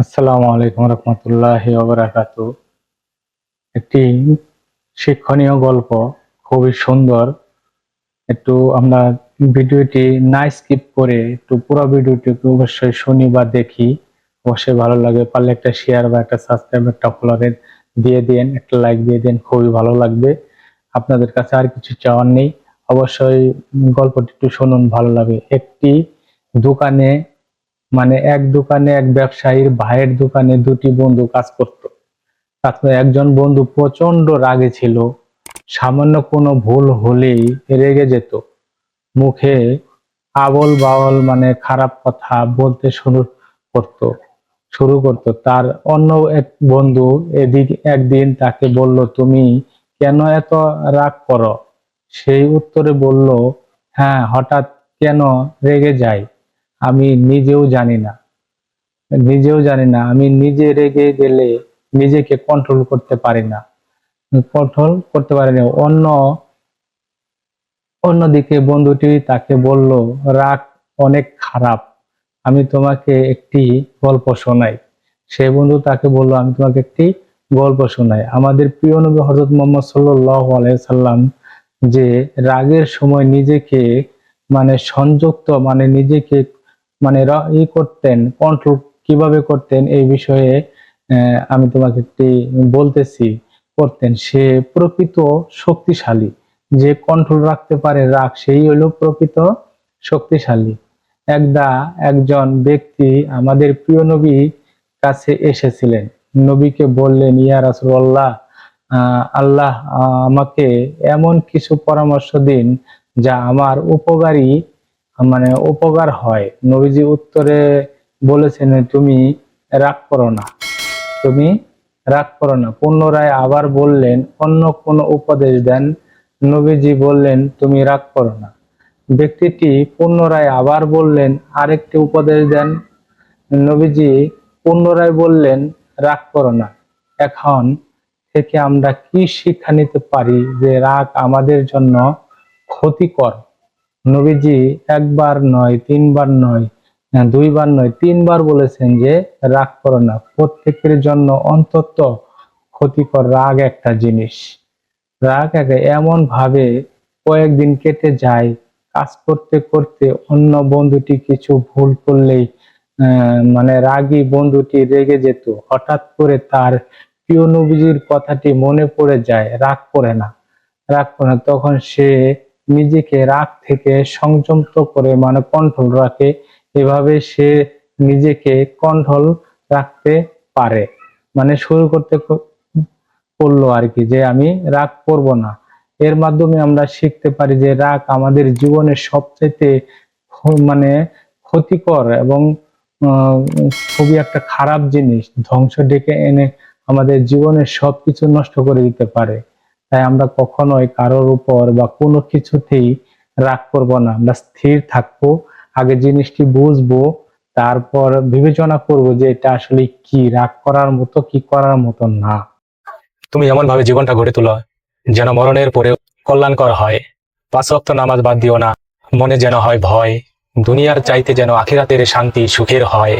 আসসালামু আলাইকুম রহমতুল্লাহ ওবরাকাত একটি শিক্ষণীয় গল্প, খুবই সুন্দর। একটু আমরা ভিডিওটি না স্কিপ করে একটু পুরো ভিডিওটি অবশ্যই শুনি বা দেখি। অবশ্যই ভালো লাগে, পারলে একটা শেয়ার বা একটা সাবস্ক্রাইব একটা ফলোয়ারের দিয়ে দেন, একটা লাইক দিয়ে দেন, খুবই ভালো লাগবে। আপনাদের কাছে আর কিছু চাওয়ার নেই। অবশ্যই গল্পটি একটু শুনুন, ভালো লাগে। একটি দোকানে মানে এক দোকানে এক ব্যবসায়ীর ভাইয়ের দোকানে দুটি বন্ধু কাজ করত। করে একজন বন্ধু প্রচণ্ড রাগে ছিল, সামান্য কোনো ভুল হলেই রেগে যেত। মুখে আবল বাবল মানে খারাপ কথা বলতে শুরু করত শুরু করত। তার অন্য এক বন্ধু এদিক একদিন তাকে বলল, তুমি কেন এত রাগ করো? সেই উত্তরে বলল হ্যাঁ হঠাৎ কেন রেগে যাই আমি নিজেও জানি না। নিজেও জানি না, আমি নিজে রেগে গেলে নিজেকে কন্ট্রোল করতে পারি না। কন্ট্রোল করতে পারি না। অন্য অন্যদিকে বন্ধুটি তাকে বলল, রাগ অনেক খারাপ। আমি তোমাকে একটি গল্প শোনাই। সে বন্ধু তাকে বলল, আমি তোমাকে একটি গল্প শোনাই। আমাদের প্রিয় নবী হজরত মোহাম্মদ সাল্লাহ আলাইসাল্লাম যে রাগের সময় নিজেকে মানে সংযুক্ত মানে নিজেকে মানে ই করতেন কন্ট্রোল কীভাবে করতেন এই বিষয়ে আমি তোমাকে একটি বলতেছি করতেন। সে প্রকৃত শক্তিশালী। যে কন্ট্রোল রাখতে পারে রাগ সেই হলো প্রকৃত শক্তিশালী। একদা একজন ব্যক্তি আমাদের প্রিয় নবী কাছে এসেছিলেন। নবীকে বললেন ইয়া রাসূলুল্লাহ আহ, আল্লাহ আমাকে এমন কিছু পরামর্শ দিন যা আমার উপকারী মানে উপকার হয়। নবীজি উত্তরে বলেছেন তুমি রাগ করো না। তুমি রাগ করো না। পুনরায় আবার বললেন, অন্য কোন উপদেশ দেন। নবীজি বললেন, তুমি রাগ করো না। ব্যক্তিটি পুনরায় আবার বললেন, আরেকটি উপদেশ দেন। নবীজি পুনরায় বললেন, রাগ করো না। এখন থেকে আমরা কি শিক্ষা নিতে পারি যে রাগ আমাদের জন্য ক্ষতিকর? নবীজি একবার নয়, তিনবার নয় দুইবার নয়, তিনবার বলেছেন যে রাগ করো না। প্রত্যেকের জন্য অন্তত ক্ষতিকর রাগ একটা জিনিস। রাগ এক এমন ভাবে কয়েকদিন কেটে যায়, কাজ করতে করতে অন্য বন্ধুটি কিছু ভুল করলেই মানে রাগী বন্ধুটি রেগে যেত। হঠাৎ করে তার প্রিয় নবীজির কথাটি মনে পড়ে যায়, রাগ করে না। রাগ করে না। তখন সে নিজেকে রাগ থেকে সংযত করে মানে কন্ট্রোল রাখে। এভাবে সে নিজেকে কন্ট্রোল রাখতে পারে। মানে শুরু করতে করল আর কি যে আমি রাগ করব না। এর মাধ্যমে আমরা শিখতে পারি যে রাগ আমাদের জীবনের সবচেয়ে মানে ক্ষতিকর এবং খুবই একটা খারাপ জিনিস। ধ্বংস ডেকে এনে আমাদের জীবনের সবকিছু নষ্ট করে দিতে পারে। তাই আমরা কখনোই কারোর উপর বা কোনো কিছুতেই রাগ করব না। আমরা স্থির থাকব, আগে জিনিসটি বুঝব, তারপর বিবেচনা করব যে এটা আসলে কি, রাগ করার মতো কি করার মতো না। তুমি এমন ভাবে জীবনটা গড়ে তোলো যেন মরণের পরে কল্যাণকর হয়। পাঁচ ওয়াক্ত নামাজ বাদ দিও না, মনে যেন হয় ভয়, দুনিয়ার চাইতে যেন আখিরাতের শান্তি সুখের হয়।